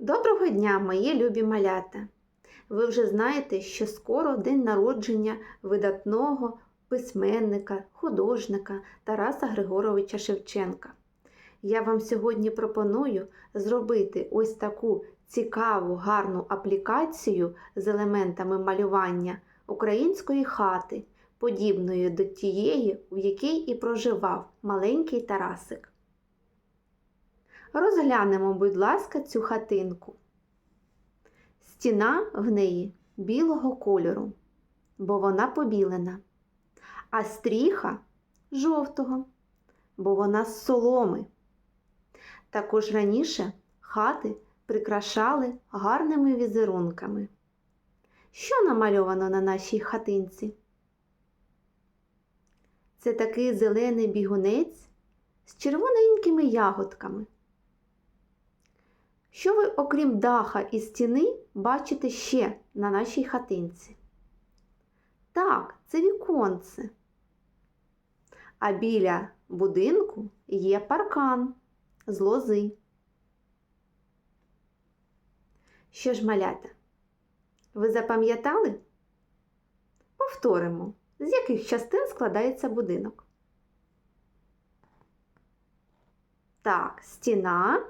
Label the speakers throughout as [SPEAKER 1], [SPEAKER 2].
[SPEAKER 1] Доброго дня, мої любі малята! Ви вже знаєте, що скоро день народження видатного письменника, художника Тараса Григоровича Шевченка. Я вам сьогодні пропоную зробити ось таку цікаву, гарну аплікацію з елементами малювання української хати, подібної до тієї, в якій і проживав маленький Тарасик. Розглянемо, будь ласка, цю хатинку. Стіна в неї білого кольору, бо вона побілена, а стріха жовтого, бо вона з соломи. Також раніше хати прикрашали гарними візерунками. Що намальовано на нашій хатинці? Це такий зелений бігунець з червоненькими ягодками. Що ви, окрім даха і стіни, бачите ще на нашій хатинці? Так, це віконце. А біля будинку є паркан з лози. Що ж, малята? Ви запам'ятали? Повторимо, з яких частин складається будинок. Так, стіна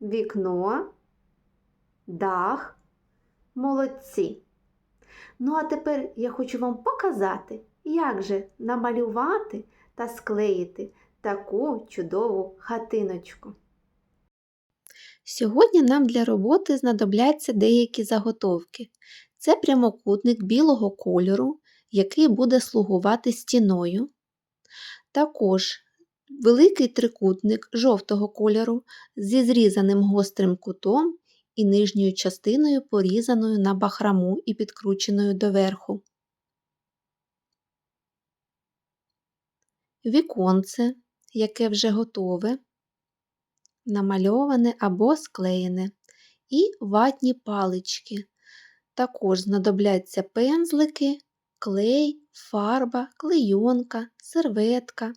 [SPEAKER 1] вікно, дах, молодці. Ну, а тепер я хочу вам показати, як же намалювати та склеїти таку чудову хатиночку. Сьогодні нам для роботи знадобляться деякі заготовки. Це прямокутник білого кольору, який буде слугувати стіною. Також великий трикутник жовтого кольору зі зрізаним гострим кутом і нижньою частиною порізаною на бахраму і підкрученою доверху. Віконце, яке вже готове, намальоване або склеєне, і ватні палички. Також знадобляться пензлики, клей, фарба, клейонка, серветка.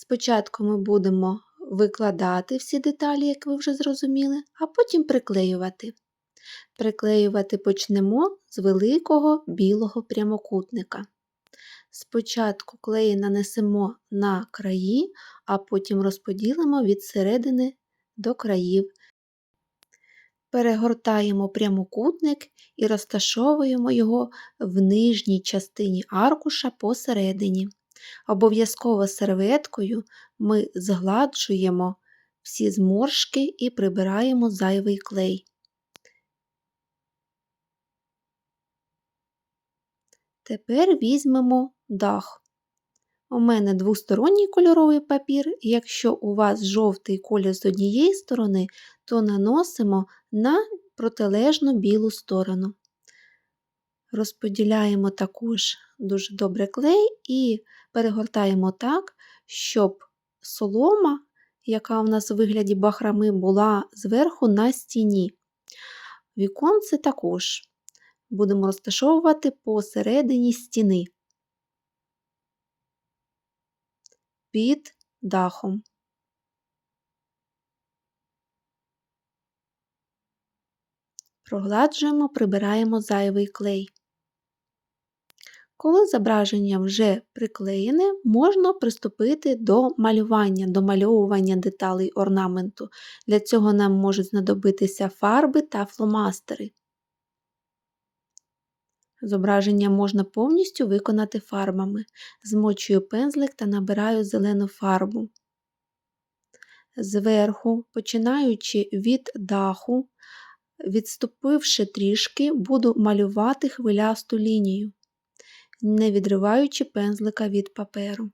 [SPEAKER 1] Спочатку ми будемо викладати всі деталі, як ви вже зрозуміли, а потім приклеювати. Приклеювати почнемо з великого білого прямокутника. Спочатку клеї нанесемо на краї, а потім розподілимо від середини до країв. Перегортаємо прямокутник і розташовуємо його в нижній частині аркуша посередині. Обов'язково серветкою ми згладжуємо всі зморшки і прибираємо зайвий клей. Тепер візьмемо дах. У мене двосторонній кольоровий папір, якщо у вас жовтий колір з однієї сторони, то наносимо на протилежну білу сторону. Розподіляємо також дуже добре клей і перегортаємо так, щоб солома, яка у нас у вигляді бахрами, була зверху на стіні. Віконце також будемо розташовувати посередині стіни під дахом. Прогладжуємо, прибираємо зайвий клей. Коли зображення вже приклеєне, можна приступити до малювання, до мальовування деталей орнаменту. Для цього нам можуть знадобитися фарби та фломастери. Зображення можна повністю виконати фарбами. Змочую пензлик та набираю зелену фарбу. Зверху, починаючи від даху, відступивши трішки, буду малювати хвилясту лінію не відриваючи пензлика від паперу.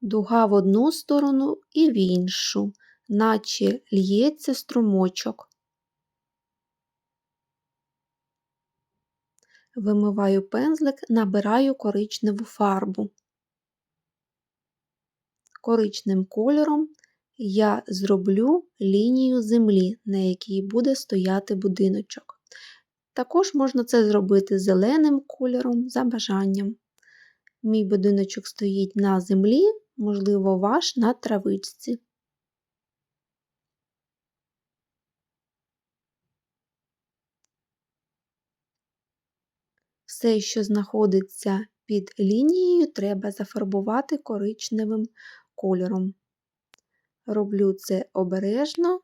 [SPEAKER 1] Дуга в одну сторону і в іншу, наче л'ється струмочок. Вимиваю пензлик, набираю коричневу фарбу. Коричним кольором я зроблю лінію землі, на якій буде стояти будиночок. Також можна це зробити зеленим кольором за бажанням. Мій будиночок стоїть на землі, можливо, ваш на травичці. Все, що знаходиться під лінією, треба зафарбувати коричневим кольором. Роблю це обережно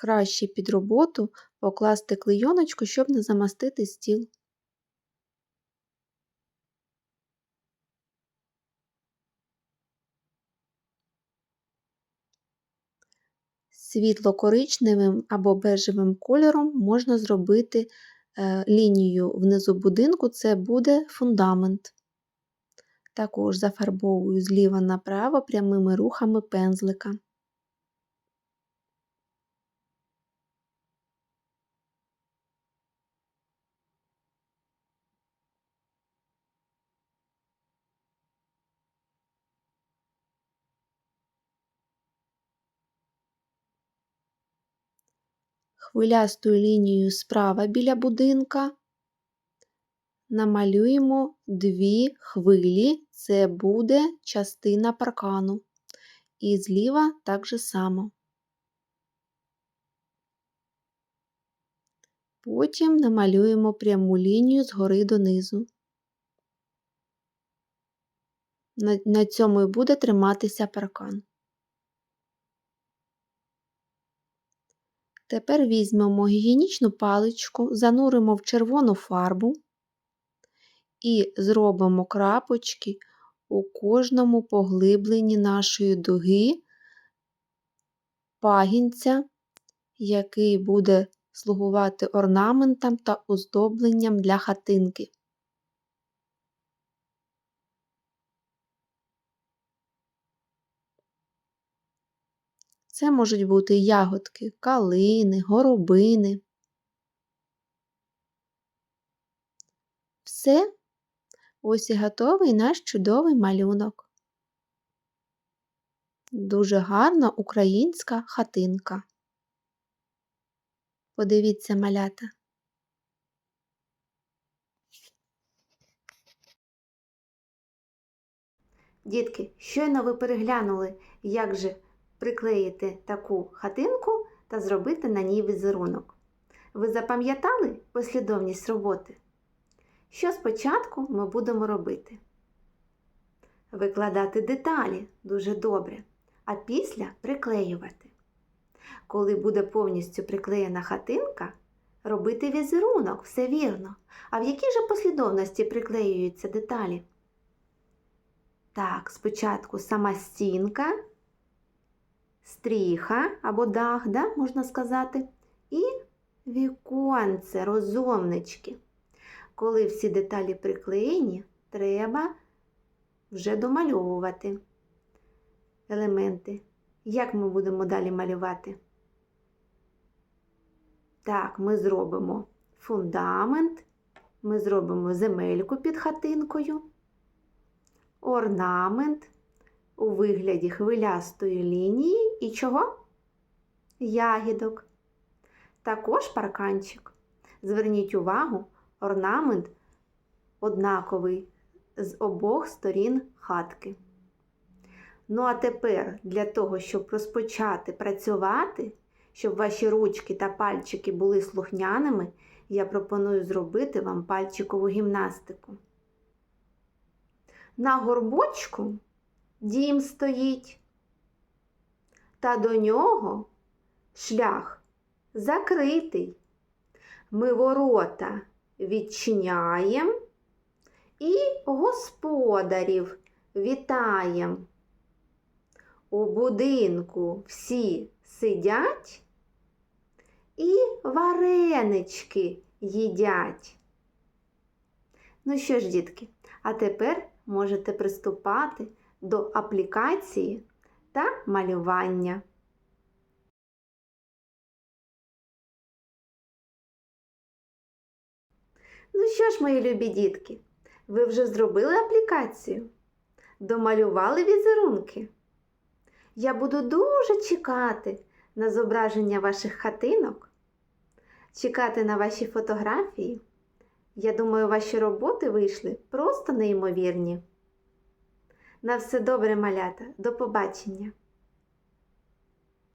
[SPEAKER 1] Краще під роботу покласти клейоночку, щоб не замастити стіл. Світло-коричневим або бежевим кольором можна зробити е, лінію внизу будинку, це буде фундамент. Також зафарбовую зліва направо прямими рухами пензлика. Хвилястою лінією справа біля будинка намалюємо дві хвилі, це буде частина паркану. І зліва так же само. Потім намалюємо пряму лінію згори донизу. На, цьому і буде триматися паркан. Тепер візьмемо гігієнічну паличку, зануримо в червону фарбу і зробимо крапочки у кожному поглибленні нашої дуги пагінця, який буде слугувати орнаментом та оздобленням для хатинки. Це можуть бути ягодки, калини, горобини. Все, ось і готовий наш чудовий малюнок. Дуже гарна українська хатинка. Подивіться малята. Дітки, щойно ви переглянули, як же приклеїти таку хатинку та зробити на ній візерунок. Ви запам'ятали послідовність роботи? Що спочатку ми будемо робити? Викладати деталі дуже добре, а після приклеювати. Коли буде повністю приклеєна хатинка, робити візерунок, все вірно. А в якій же послідовності приклеюються деталі? Так, спочатку сама стінка, стріха або дах, да, можна сказати, і віконце, розумнички. Коли всі деталі приклеєні, треба вже домальовувати елементи. Як ми будемо далі малювати? Так, ми зробимо фундамент, ми зробимо земельку під хатинкою, орнамент у вигляді хвилястої лінії і чого? Ягідок. Також парканчик. Зверніть увагу, орнамент однаковий з обох сторін хатки. Ну, а тепер для того, щоб розпочати працювати, щоб ваші ручки та пальчики були слухняними, я пропоную зробити вам пальчикову гімнастику. На горбочку дім стоїть, та до нього шлях закритий. Ми ворота відчиняємо і господарів вітаємо. У будинку всі сидять і варенички їдять. Ну що ж, дітки, а тепер можете приступати до аплікації та малювання. Ну що ж, мої любі дітки, ви вже зробили аплікацію? Домалювали візерунки? Я буду дуже чекати на зображення ваших хатинок, чекати на ваші фотографії. Я думаю, ваші роботи вийшли просто неймовірні. На все добре, малята, до побачення!